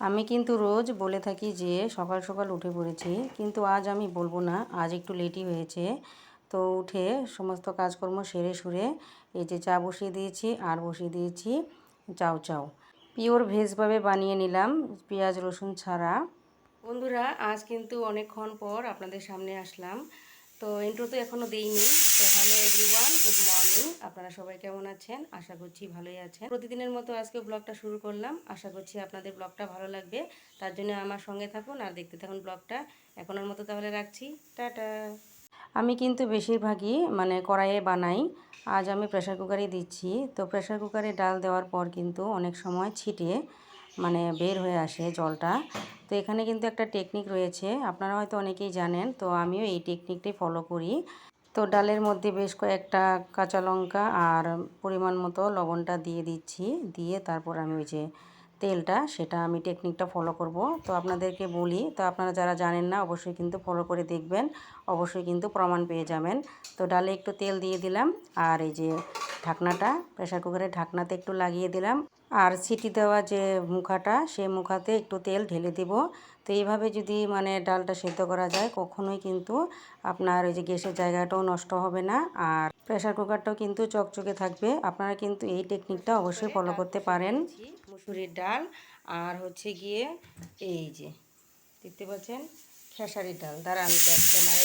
আমি কিন্তু রোজ বলে থাকি যে সকাল সকাল উঠে পড়েছি, কিন্তু আজ আমি বলব না, আজ একটু লেটই হয়েছে। তো উঠে সমস্ত কাজকর্ম সেরে সুরে এই যে চা বসিয়ে দিয়েছি, আর বসিয়ে দিয়েছি চাউ চাউ পিওর ভেজভাবে বানিয়ে নিলাম পেঁয়াজ রসুন ছাড়া। বন্ধুরা, আজ কিন্তু অনেকক্ষণ পর আপনাদের সামনে আসলাম। তো ইন্ট্রো তো এখনও দেইনি। তো হ্যালো এভরিওয়ান গুড মর্নিং আপনারা সবাই কেমন আছেন? আশা করছি ভালোই আছেন। প্রতিদিনের মতো আজকে ব্লগটা শুরু করলাম। আশা করছি আপনাদের ব্লগটা ভালো লাগবে। তার জন্য আমার সঙ্গে থাকুন আর দেখতে থাকুন ব্লগটা এখনের মতো তাহলে রাখছি। টাটা। আমি কিন্তু বেশিরভাগই মানে কড়াইয়ে বানাই। আজ আমি প্রেশার কুকারে দিচ্ছি। তো প্রেশার কুকারে ডাল দেওয়ার পর কিন্তু অনেক সময় ছিটে মানে বের হয়ে আসে জলটা। তো এখানে কিন্তু একটা টেকনিক রয়েছে, আপনারা হয়তো অনেকেই জানেন, তো আমিও এই টেকনিকটাই ফলো করি। তো ডালের মধ্যে বেশ কয়েকটা কাঁচা লঙ্কা আর পরিমাণ মতো লবণটা দিয়ে দিচ্ছি, দিয়ে তারপর আমি ওই যে তেলটা, সেটা আমি টেকনিকটা ফলো করব। তো আপনাদেরকে বলি, তো আপনারা যারা জানেন না, অবশ্যই কিন্তু ফলো করে দেখবেন, অবশ্যই কিন্তু প্রমাণ পেয়ে যাবেন। তো ডালে একটু তেল দিয়ে দিলাম, আর এই যে ঢাকনাটা প্রেশার কুকারের ঢাকনাতে একটু লাগিয়ে দিলাম। আর সিটি দেওয়া যে মুখাটা সেই মুখাতে একটু তেল ঢেলে দিব। তো এইভাবে যদি মানে ডালটা সেদ্ধ করা যায়, কখনোই কিন্তু আপনার ওই যে গ্যাসের জায়গাটাও নষ্ট হবে না। আর প্রেশার কুকারটাও কিন্তু চকচকে থাকবে। আপনারা কিন্তু এই টেকনিকটা অবশ্যই ফলো করতে পারেন। মুসুরির ডাল আর হচ্ছে গিয়ে এই যে, দেখতে পাচ্ছেন? খেসারির ডাল। দাঁড়া আমি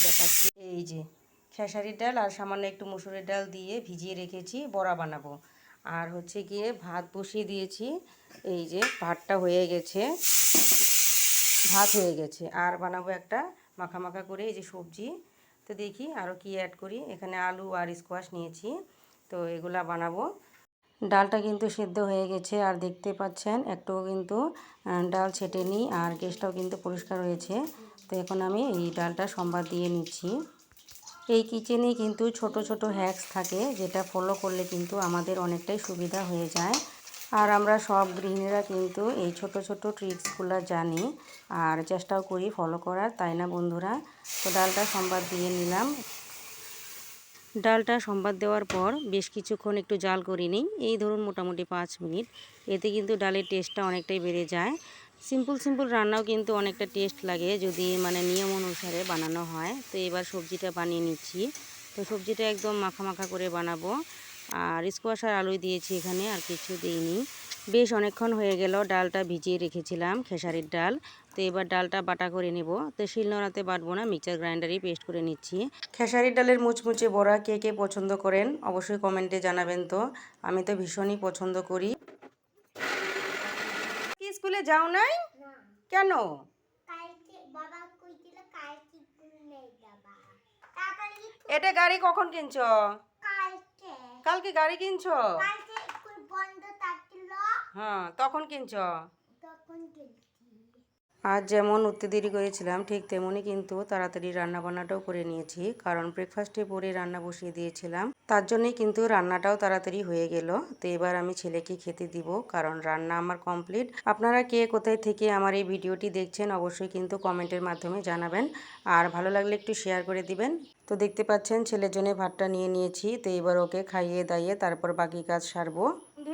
দেখাচ্ছি। এই যে খেসারির ডাল আর সামান্য একটু মুসুরের ডাল দিয়ে ভিজিয়ে রেখেছি, বড়া বানাবো। আর হচ্ছে গিয়ে ভাত বসিয়ে দিয়েছি, এই যে ভাতটা হয়ে গেছে। ভাত হয়ে গেছে। আর বানাবো একটা মাখা মাখা করে এই যে সবজি। তো দেখি আরও কি অ্যাড করি। এখানে আলু আর স্কোয়াশ নিয়েছি, তো এগুলা বানাবো। ডালটা কিন্তু সেদ্ধ হয়ে গেছে। আর দেখতে পাচ্ছেন একটু কিন্তু ডাল ছেটে নিই আর গ্যাসটাও কিন্তু পরিষ্কার হয়েছে। তো এখন আমি এই ডালটা সম্বাদ দিয়ে নিচ্ছি। এই কিচেনে কিন্তু ছোট ছোট হ্যাক্স থাকে, যেটা ফলো করলে কিন্তু আমাদের অনেকটাই সুবিধা হয়ে যায়। আর আমরা সব গৃহিণীরা কিন্তু এই ছোট ছোট ট্রিক্সগুলো জানি আর চেষ্টাও করি ফলো করার, তাই না বন্ধুরা? তো ডালটা সম্বাদ দিয়ে নিলাম। ডালটা সম্বাদ দেওয়ার পর বেশ কিছুক্ষণ একটু জাল করে নিই। এই ধরুন মোটামুটি পাঁচ মিনিট। এতে কিন্তু ডালের টেস্টটা অনেকটাই বেড়ে যায়। সিম্পল সিম্পল রান্নাও কিন্তু অনেকটা টেস্ট লাগে যদি মানে নিয়ম অনুসারে বানানো হয়। তো এবার সবজিটা বানিয়ে নিচ্ছি। তো সবজিটা একদম মাখা মাখা করে বানাবো। আর স্কোয়াশ আর আলুই দিয়েছি এখানে, আর কিছু দিইনি। বেশ অনেকক্ষণ হয়ে গেল, ডালটা ভিজিয়ে রেখেছিলাম, খেসারির ডাল। তো এবার ডালটা বাটা করে নেব। তো শিলনোড়াতে বাটবো না, মিক্সার গ্রাইন্ডারই পেস্ট করে নিচ্ছি। খেসারির ডালের মুচমুচে বড়া কে কে পছন্দ করেন, অবশ্যই কমেন্টে জানাবেন তো। আমি তো ভীষণই পছন্দ করি। স্কুলে যাও নাই? কেন? এটা গাড়ি কখন কিনছ? কালকে। গাড়ি কিনছ? হ্যাঁ তখন কিনছ। আজ যেমন উঠতে দেরি করেছিলাম, ঠিক তেমনই কিন্তু তাড়াতাড়ি রান্না বান্নাটাও করে নিয়েছি। কারণ ব্রেকফাস্টে পরে রান্না বসিয়ে দিয়েছিলাম। তার জন্যই কিন্তু রান্নাটাও তাড়াতাড়ি হয়ে গেল। তো এবার আমি ছেলেকে খেতে দিব। কারণ রান্না আমার কমপ্লিট আপনারা কে কোথায় থেকে আমার এই ভিডিওটি দেখছেন, অবশ্যই কিন্তু কমেন্টের মাধ্যমে জানাবেন। আর ভালো লাগলে একটু শেয়ার করে দিবেন। তো দেখতে পাচ্ছেন, ছেলের জন্য ভাতটা নিয়ে নিয়েছি। তো এবার ওকে খাইয়ে দাইয়ে তারপর বাকি কাজ সারবো।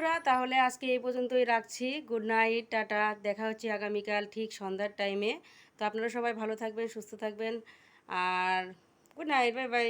বন্ধুরা, তাহলে আজকে এই পর্যন্তই রাখছি। গুড নাইট টাটা, দেখা হচ্ছে আগামীকাল ঠিক সন্ধ্যার টাইমে তো আপনারা সবাই ভালো থাকবেন, সুস্থ থাকবেন। আর গুড নাইট বাই বাই